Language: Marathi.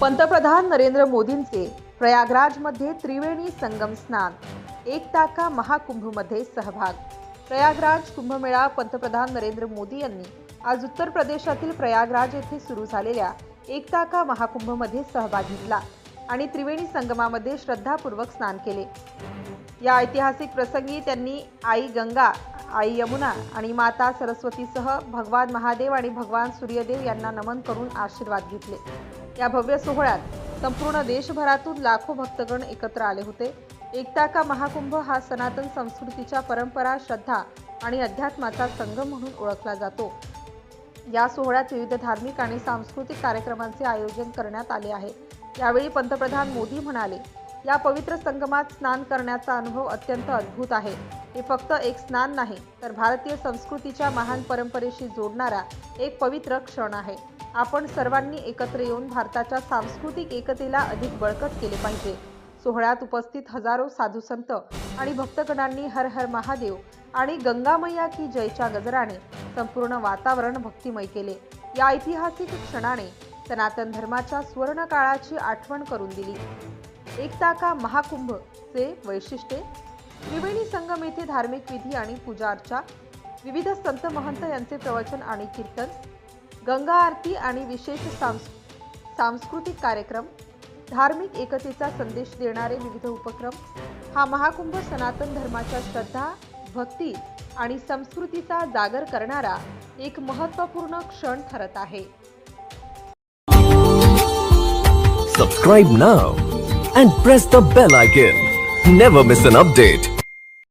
पंतप्रधान नरेंद्र मोदींचे प्रयागराजमध्ये त्रिवेणी संगम स्नान एक टाका महाकुंभमध्ये सहभाग. प्रयागराज कुंभमेळा पंतप्रधान नरेंद्र मोदी यांनी आज उत्तर प्रदेशातील प्रयागराज येथे सुरू झालेल्या एक ताका महाकुंभमध्ये सहभाग घेतला आणि त्रिवेणी संगमामध्ये श्रद्धापूर्वक स्नान केले. या ऐतिहासिक प्रसंगी त्यांनी आई गंगा आई यमुना आणि माता सरस्वतीसह भगवान महादेव आणि भगवान सूर्यदेव यांना नमन करून आशीर्वाद घेतले. या भव्य सोहळ्यात संपूर्ण देशभरातून लाखो भक्तगण एकत्र आले होते. एकता का महाकुंभ हा सनातन संस्कृतीच्या परंपरा श्रद्धा आणि अध्यात्माचा संगम म्हणून ओळखला जातो. या सोहळ्यात विविध धार्मिक आणि सांस्कृतिक कार्यक्रमांचे आयोजन करण्यात आले आहे. यावेळी पंतप्रधान मोदी म्हणाले या पवित्र संगमात स्नान करण्याचा अनुभव अत्यंत अद्भुत आहे. हे फक्त एक स्नान नाही तर भारतीय संस्कृतीच्या महान परंपरेशी जोडणारा एक पवित्र क्षण आहे. आपण सर्वांनी एकत्र येऊन भारताच्या सांस्कृतिक एकतेला अधिक बळकट केले पाहिजे. सोहळ्यात उपस्थित हजारो साधू संत आणि भक्तगणांनी हर हर महादेव आणि गंगामय्या की जयच्या गजराने संपूर्ण वातावरण भक्तिमय केले. या ऐतिहासिक क्षणाने सनातन धर्माच्या सुवर्ण काळाची आठवण करून दिली. एकता का महाकुंभचे वैशिष्ट्ये? त्रिवेणी संगम येथे धार्मिक विधी आणि पूजा अर्चा? विविध संत महंत यांचे प्रवचन आणि कीर्तन? गंगा आरती आणि विशेष सांस्कृतिक कार्यक्रम धार्मिक एकतेचा संदेश देणारे विविध उपक्रम हा महाकुंभ सनातन धर्माच्या श्रद्धा भक्ती आणि संस्कृतीचा जागर करणारा एक महत्त्वपूर्ण क्षण ठरत आहे. Subscribe now and press the bell icon never miss an update